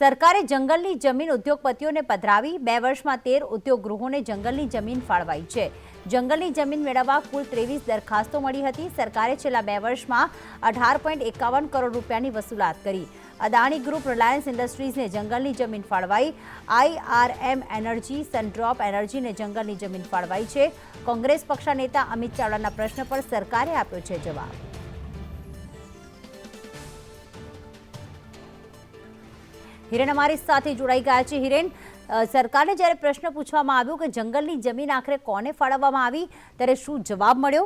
સરકારે જંગલની જમીન ઉદ્યોગપતિઓને પધરાવી બે વર્ષમાં તેર ઉદ્યોગ ગૃહોને જંગલની જમીન ફાળવાઈ છે. જંગલની જમીન મેળવવા કુલ ત્રેવીસ દરખાસ્તો મળી હતી. સરકારે છેલ્લા બે વર્ષમાં અઢાર પોઈન્ટ એકાવન કરોડ રૂપિયાની વસૂલાત કરી. અદાણી ગ્રુપ રિલાયન્સ ઇન્ડસ્ટ્રીઝને જંગલની જમીન ફાળવાઈ. આઈઆરએમ એનર્જી, સનડ્રોપ એનર્જીને જંગલની જમીન ફાળવાઈ છે. કોંગ્રેસ પક્ષના નેતા અમિત ચાવડાના પ્રશ્ન પર સરકારે આપ્યો છે જવાબ. હિરેન અમારી સાથે જોડાઈ ગયા છે. હિરેન સરકારને જ્યારે પ્રશ્ન પૂછવામાં આવ્યો કે જંગલની જમીન આખરે કોને ફાળવવામાં આવી, ત્યારે શું જવાબ મળ્યો?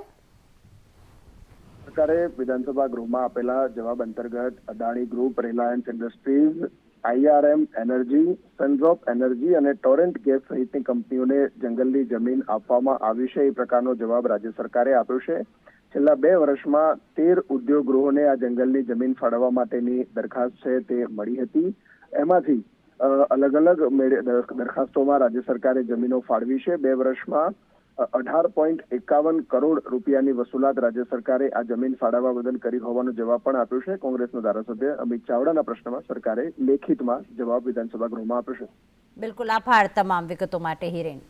સરકારે વિધાનસભા ગૃહમાં આપેલા જવાબ અંતર્ગત Adani group, Reliance Industries IRM Energy Sundrop Energy અને ટોરેન્ટ ગેસ સહિતની કંપનીઓને જંગલની જમીન આપવામાં આવી છે. એ પ્રકારનો જવાબ રાજ્ય સરકારે આપ્યો છે. છેલ્લા બે વર્ષમાં તેર ઉદ્યોગ ગૃહોને આ જંગલની જમીન ફાળવવા માટેની દરખાસ્ત છે તે મળી હતી. એમાંથી અલગ અલગ દરખાસ્તોમાં રાજ્ય સરકારે જમીનો ફાળવી છે. બે વર્ષમાં અઢાર પોઈન્ટ એકાવન કરોડ રૂપિયાની વસૂલાત રાજ્ય સરકારે આ જમીન ફાળવવા બદલ કરી હોવાનો જવાબ પણ આપ્યો છે. કોંગ્રેસના ધારાસભ્ય અમિત ચાવડાના પ્રશ્નમાં સરકારે લેખિતમાં જવાબ વિધાનસભા ગૃહમાં આપ્યો છે. બિલકુલ. આભાર તમામ વિગતો માટે હિરેન.